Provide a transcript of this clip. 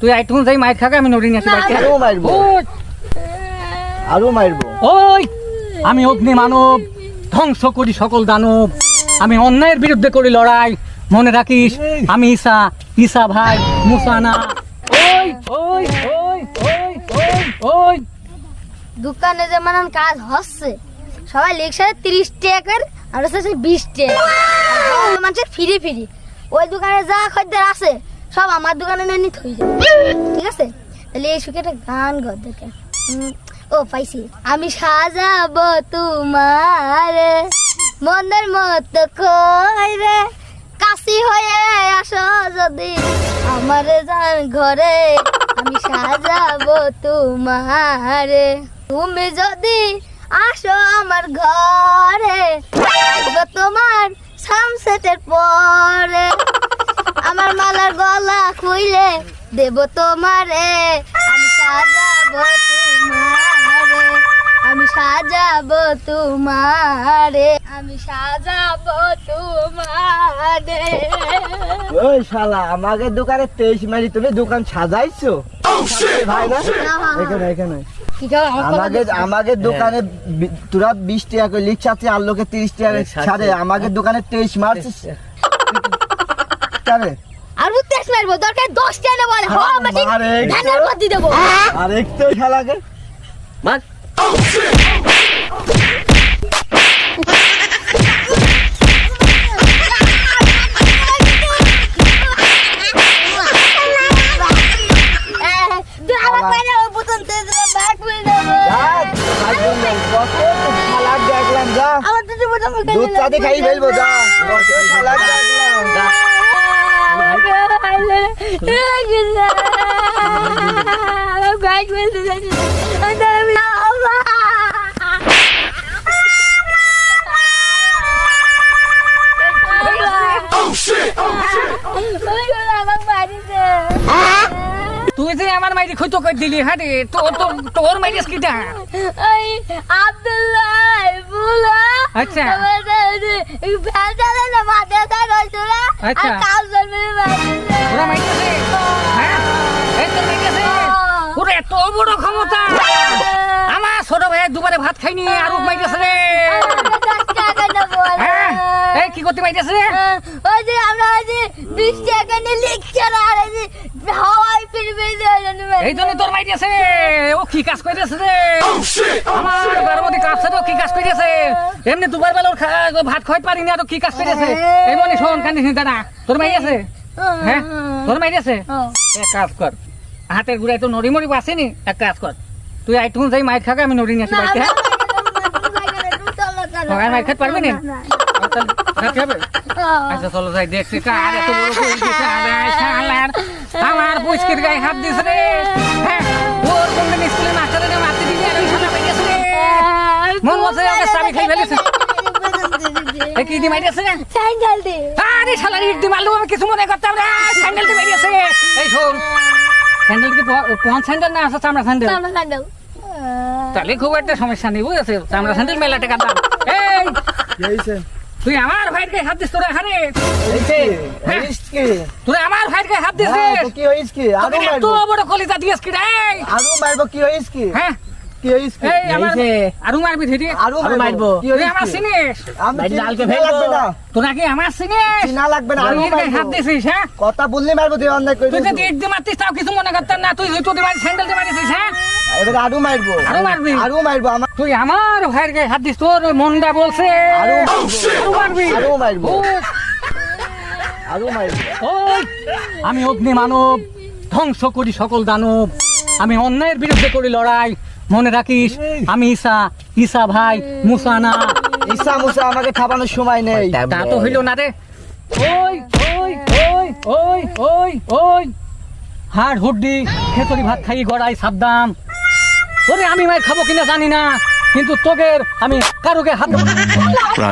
তুই আইটুন যাই মাইর খাগে আমি নড়ি নিয়ে আসি বাড়িতে আরও মারবো। আরও মারবো। ওই আমি অগ্নি মানব ধ্বংস করি সকল দানব। আমি অন্যায়ের বিরুদ্ধে করি লড়াই। মনে রাখিস আমি ঈসা ঈসা ভাই মুসানা ওই ওই ওই ওই ওই ওই। দোকানে যেমন এখন কাজ হচ্ছে সবাই লেখছে তিরিশ টাকা করে আর হচ্ছে বিশ টাকা। মানুষের ফিরি ফিরি। ওই দোকানে যা খদ্দের আছে সব আমার দোকানে হয়ে যাবে। ঠিক আছে? তাহলে এই সুখে একটা গান গর দেখে। ও, পাইছি। আমি সাজাবো তোমার মনের মতো কইরে কাশি হয়ে আসো যদি আমার জান ঘরে। আমি সাজাবো তোমার। তুমি যদি আসো আমার ঘরে তোমার সানসেটের পরে। আমার মালার গলা খুইলে দেব তোমারে। আমি সাজাবো তোমারে। আমি সাজাবো তোমারে। আমি সাজাবো তোমারে। ওই শালা আমাকে দোকানে তেইশ মারি তুমি দোকান সাজাইছো? ভাই না? এখানে এখানে। কি খাও আমাকে আমাকে দোকানে তোরা বিশ টাকা করে লিখছাচ্ছে আর লোকে তিরিশ টাকা ছাড়ে। আমাকে দোকানে তেইশ মারছিস? কারে আর উত্তেস মারবো দরকার দশ টাকা বলে। হ মাসি ধানের মধ্যে দেবো। আর একটু শালাকে মার। তুই আমার পায়ে ওই বুতন ব্যাগ ফেলতে যাচ্ছি আমার বাড়িতে তুই যে আমার মাইরি খুঁতো করে দিলি হ্যাঁ রে তোর তোর আচ্ছা। আচ্ছা। ওরা হ্যাঁ ওরে এত বড় ক্ষমতা। আমার ছোট ভাই দুবারে ভাত খাইনি আর মাইরিছে রে। হ্যাঁ এই কি করতে রে? ওই যে আমরা ওই যে বিশ টাকা নিয়ে লেকচার আর এই যে হাওয়াই ফিরবে এই জন্য তোর মাইরিছে ও কি কাজ করেছে রে? আমার গর্ভবতী কাছে তো কি কাজ করেছে এমনি দুবার বেলার ভাত খাইতে পারিনি আর কি কাজ করেছে এই মনে শোন কান্দিস দাদা তোর মাইরিছে হ্যাঁ তোর মাইরিছে এক কাজ কর হাতের গুড়ায় তো নড়ি মরি বাসেনি এক কাজ কর তুই আইটুন যাই মাইর খাগে আমি নড়ি নিয়ে আসি বাড়িতে হ্যাঁ মাইর খাইতে পারবি না আচ্ছা চলো যাই দেখছি কার এত বড় আমার পুচকির গায়ে হাত দিছে রে হ্যাঁ মন মতে ওকে চাবি খাই ফেলেছে। এই কি দি মাইরেছে স্যান্ডেল দি। আরে শালার ইট দি মারলো আমি কিছু মনে করতাম রে স্যান্ডেল দি মাইরেছে এই শোন স্যান্ডেল কি কোন স্যান্ডেল না আছে চামড়া স্যান্ডেল? সামনে স্যান্ডেল। তাহলে খুব একটা সমস্যা নেই বুঝেছে? চামড়া স্যান্ডেল মেলা টাকা দাম। এই কি তুই আমার ভাইয়ের গায়ে হাত দিস তোরা হয়েছে কি? তুই আমার ভাইয়ের গায়ে হাত দিস। হ্যাঁ, কি হয়েছে কি? আরও বড় কলিজা দিয়েছ কি রে? আরও মারবো কি হয়েছে কি? হ্যাঁ। কি হয়েছে এই আমার আরু মারবি ধীরে। আরও মারবো। তুই আমার কি? আমি ভাই, চিনি- ডালকে চিনা ফেলব। লাগবে না। তোরা কি আমার চিনিস চিনা লাগবে না আরও তুই হাত দিছিস হ্যাঁ? কথা বললে মারবো তুই অন্যায় করে তুই যদি ইট মারতিস তাও কিছু মনে করতাম না। তুই স্যান্ডেল দিয়ে মারিস হ্যাঁ? এবার আরও মারবো। আরও মারবি? আরও মারবো আমার তুই আমার ভাইয়ের গায়ে হাত দিস তোর মনটা বলছে। আরও মারবো। মারবি। আরও মারবো। আরও মারবো। আমি অগ্নি মানব ধ্বংস করি সকল দানব। আমি অন্যায়ের বিরুদ্ধে করি লড়াই। মনে রাখিস আমি ঈসা ঈসা ভাই মুসানা। ইসা মুসা আমাকে খাবানোর সময় নেই। তা তো হইল না রে। ওই ওই ওই ওই ওই ওই। হাড় হুড্ডি খেতরি ভাত খাই গড়াই সাবধান। ওরে আমি মাই খাব কিনা জানি না কিন্তু তোগের আমি কারোকে হাত না।